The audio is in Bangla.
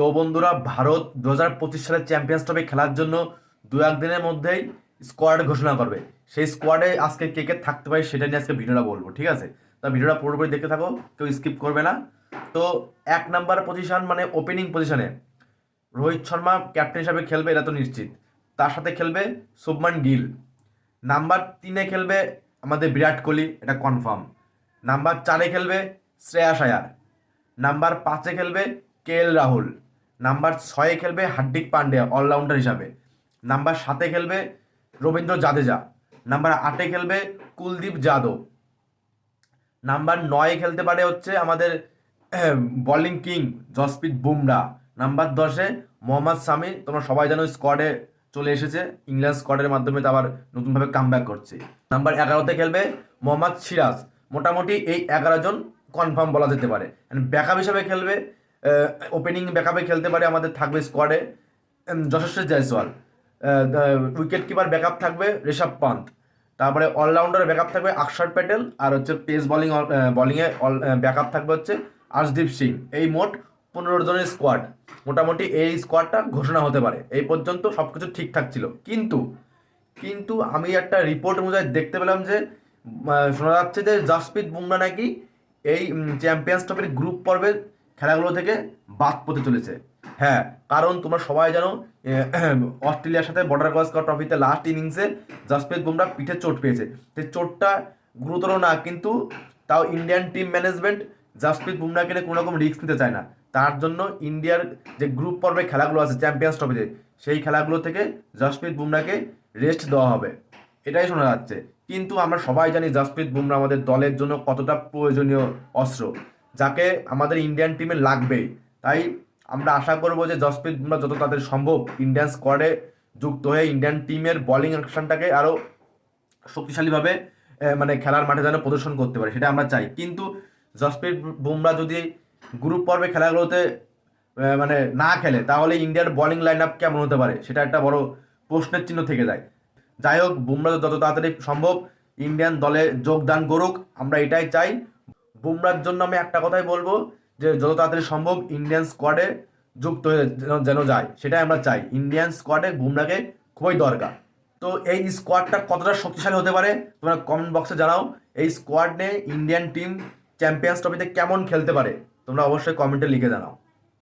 তো বন্ধুরা, ভারত দু হাজার পঁচিশ সালের চ্যাম্পিয়ন্স ট্রফি খেলার জন্য দু একদিনের মধ্যেই স্কোয়াড ঘোষণা করবে। সেই স্কোয়াডে আজকে কে কে থাকতে পারে সেটা নিয়ে আজকে ভিডিওটা বলব, ঠিক আছে? তা ভিডিওটা পুরোপুরি দেখতে থাকো, কেউ স্কিপ করবে না। তো এক নাম্বার পজিশন মানে ওপেনিং পজিশনে রোহিত শর্মা ক্যাপ্টেন হিসাবে খেলবে, এটা তো নিশ্চিত। তার সাথে খেলবে শুভমান গিল। নাম্বার তিনে খেলবে আমাদের বিরাট কোহলি, এটা কনফার্ম নাম্বার চারে খেলবে শ্রেয়াস আয়ার। নাম্বার পাঁচে খেলবে কে এল রাহুল। নাম্বার ছয়ে খেলবে হার্দিক পান্ডিয়া অলরাউন্ডার হিসাবে। নাম্বার সাতে খেলবে রবীন্দ্র জাদেজা। নাম্বার আটে খেলবে কুলদীপ যাদব। নাম্বার নয়ে খেলতে পারে হচ্ছে আমাদের bowling king Jasprit Bumrah. Number দশে মোহাম্মদ সামি তোমরা সবাই জানো স্কোয়াডে চলে এসেছে। ইংল্যান্ড স্কোয়াডের মাধ্যমে আবার নতুনভাবে কামব্যাক করছে। নাম্বার এগারোতে খেলবে মোহাম্মদ সিরাজ। মোটামুটি এই এগারো জন কনফার্ম বলা যেতে পারে। ব্যাকআপ হিসাবে খেলবে ওপেনিং ব্যাকআপে খেলতে পারে আমাদের থাকবে স্কোয়াডে Yashasvi Jaiswal. Wicket keeper backup থাকবে ঋষভ পান্ত তারপরে অলরাউন্ডার ব্যাকআপ থাকবে আকশর প্যাটেল আর হচ্ছে পেস বলিং বলিংয়ে অল ব্যাকআপ থাকবে হচ্ছে আর্শদীপ সিং। এই মোট পনেরো জনের স্কোয়াড মোটামুটি এই স্কোয়াডটা ঘোষণা হতে পারে। এই পর্যন্ত সব কিছু ঠিকঠাক ছিল। কিন্তু কিন্তু আমি একটা রিপোর্ট অনুযায়ী দেখতে পেলাম যে শোনা যাচ্ছে যে, জাসপ্রীত বুমরা নাকি এই চ্যাম্পিয়ন্স ট্রফির গ্রুপ পর্বের খেলাগুলো থেকে বাদ পড়তে চলেছে। হ্যাঁ কারণ তোমরা সবাই জানো অস্ট্রেলিয়ার সাথে বর্ডার গাভাস্কর ট্রফিতে লাস্ট ইনিংসে জাসপ্রীত বুমরা পিঠে চোট পেয়েছে। সেই চোটটা গুরুতর না, কিন্তু তাও ইন্ডিয়ান টিম ম্যানেজমেন্ট জাসপ্রীত বুমরাকে নিয়ে কোনো রকম রিস্ক নিতে চায় না। তার জন্য ইন্ডিয়ার যে গ্রুপ পর্বে খেলাগুলো আছে চ্যাম্পিয়ন্স ট্রফিতে সেই খেলাগুলো থেকে জাসপ্রীত বুমরাকে রেস্ট দেওয়া হবে। এটাই শোনা যাচ্ছে। কিন্তু আমরা সবাই জানি জাসপ্রীত বুমরা আমাদের দলের জন্য কতটা প্রয়োজনীয় অস্ত্র। যাকে আমাদের ইন্ডিয়ান টিমে লাগবেই। তাই আমরা আশা করব যে জসপ্রীত বুমরা যত তাদের সম্ভব ইন্ডিয়ান স্কোয়াডে যুক্ত হয়ে ইন্ডিয়ান টিমের বোলিং অ্যাকশনটাকে আরও শক্তিশালীভাবে মানে খেলার মাঠে যেন প্রদর্শন করতে পারে, সেটা আমরা চাই। কিন্তু জসপ্রীত বুমরা যদি গ্রুপ পর্বে খেলাগুলোতে মানে না খেলে, তাহলে ইন্ডিয়ার বোলিং লাইন আপ কেমন হতে পারে? সেটা একটা বড় প্রশ্নের চিহ্ন থেকে যায়। যাই হোক, বুমরা যত তাড়াতাড়ি সম্ভব ইন্ডিয়ান দলে যোগদান করুক, আমরা এটাই চাই। বুমরার জন্য আমি একটা কথাই বলব যে যত তাড়াতাড়ি সম্ভব ইন্ডিয়ান স্কোয়াডে যুক্ত হয়ে যেন- যায়, সেটাই আমরা চাই। ইন্ডিয়ান স্কোয়াডে বুমরাকে খুবই দরকার। তো এই স্কোয়াডটা কতটা শক্তিশালী হতে পারে তোমরা কমেন্ট বক্সে জানাও। এই স্কোয়াড নিয়ে ইন্ডিয়ান টিম চ্যাম্পিয়ন্স ট্রফিতে কেমন খেলতে পারে, তোমরা অবশ্যই কমেন্টে লিখে জানাও।